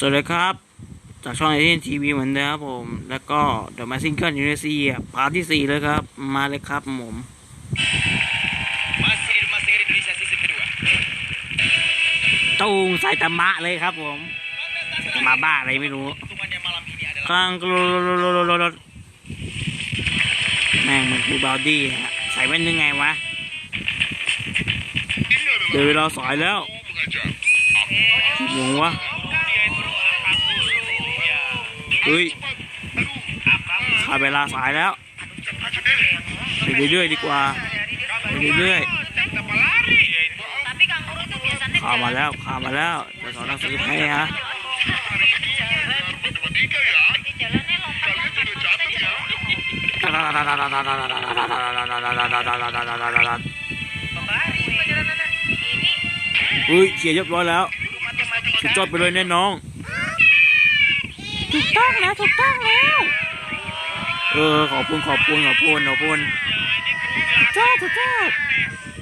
สวัสดีครับ จากช่องไอเทนทีวีเหมือนเดิมครับผม แล้วก็เดอะมาซิงเกิลยูเนซีพาร์ทที่สี่เลยครับ มาเลยครับผม Masih di rumah sendiri Indonesia sisi kedua. ตูงไซตามะเลยครับผมไซตามะบ้าอะไรไม่รู้ Hitungannya malam ini adalah กลางกรดแม่งมันคือบาวดี้ฮะใส่แว่นยังไงวะ เดี๋ยวเวลาสายแล้วกี่โมงวะ เฮ้ยขาดเวลาสายแล้วไปเรื่อยๆดีกว่าไปเรื่อยๆขามาแล้วขามาแล้วจะสอนหนังสือให้ฮะเฮ้ยเขียนเรียบร้อยแล้วสุดยอดไปเลยแน่น้อง ถูกต้องแล้วถูกต้องแล้วเออขอบคุณขอบคุณขอบคุณขอบคุณสุดยอดสุดยอด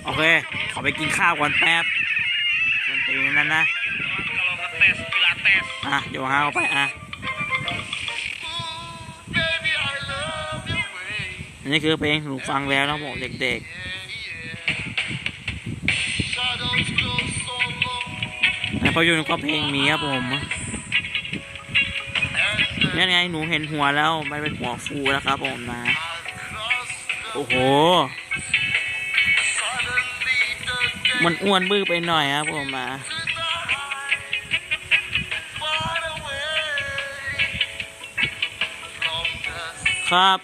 โอเคขอไปกินข้าวก่อนแป๊บมันตีนั่นนะ Kalau ngetes pilates อะเดี๋ยวหาเข้าไปอะอันนี้คือเพลงหนูฟังแล้วนะผมเด็กๆในภาพยนตร์ก็เพลงมีครับผม นี่ไงหนูเห็นหัวแล้ว มันเป็นหัวฟูแล้วครับผมนะ โอ้โห มันอ้วนบื้อไปหน่อยครับผมนะครับ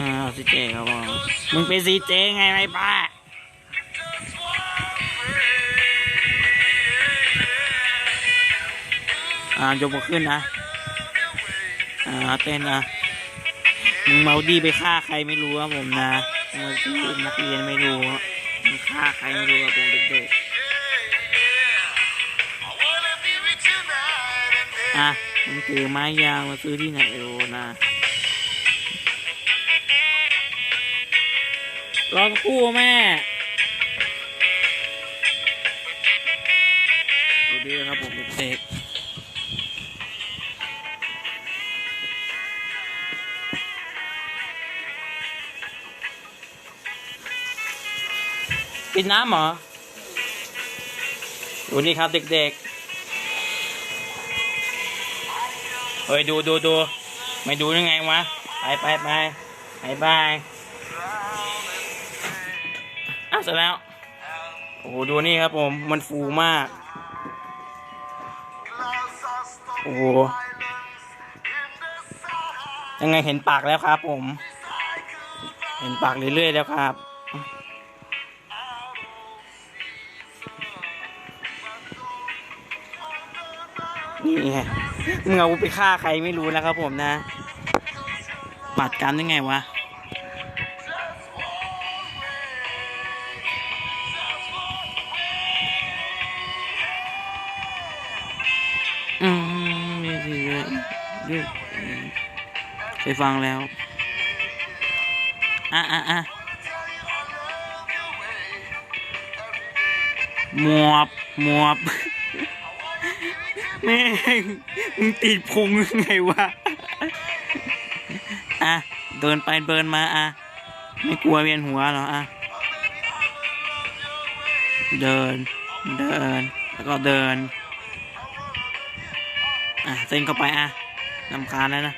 อ่าซีเจครับผมมึงเป็นซีเจไงไรป้า อ่ายกมือขึ้นนะ อ่าเต้นนะมึงเมาดีไปฆ่าใครไม่รู้ครับผมนะมึงที่นักเรียนไม่รู้มึงฆ่าใครไม่รู้ครับผมเด็กๆอะมึงถือไม้ยาวมาซื้อที่ไหนโรนะรอสักครู่แม่ดูดีครับผมเด็ก กินน้ำเหรอดูนี่ครับเด็กๆเฮ้ยดูดูดูไม่ดูยังไงวะ ไปไปไปบายบายอะเสร็จแล้ว โอ้โหดูนี่ครับผม มันฟูมาก โอ้โหยังไงเห็นปากแล้วครับผม เห็นปากเรื่อยๆแล้วครับ นี่ไงมึงเอาไปฆ่าใครไม่รู้นะครับผมนะปัดกันยังไงวะอืมมีสิเยอะเยอะเคยฟังแล้ว อะอะอะหมวบหมวบ แม่งมึงติดพุงยังไงวะ อะ เดินไปเดินมาอะ ไม่กลัวเวียนหัวเหรออะ เดิน เดิน แล้วก็เดิน อะเส้นเข้าไปอะนำคาญแล้วนะ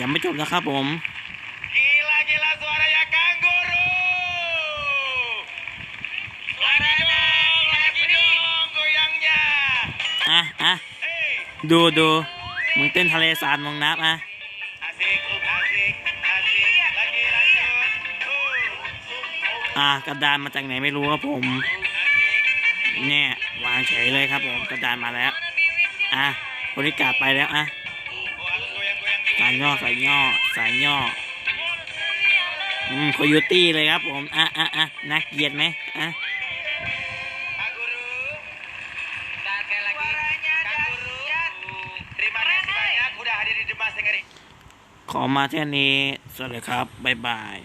ยังไม่จบนะครับผม อะอะดูดูมึงเต้นทะเลสาบมองน้ำอะอะกระดานมาจากไหนไม่รู้ครับผมเนี่ยวางเฉยเลยครับผมกระดานมาแล้วอะบริการไปแล้วอะสายย่อสายย่อสายย่ออืมโคโยตี้เลยครับผมอะอะอะน่าเกลียดไหมอะ sekali lagi Kak Guru terima kasih banyak udah hadir di Demas Negeri ขอมาแค่นี้ สวัสดีครับ บ๊ายบาย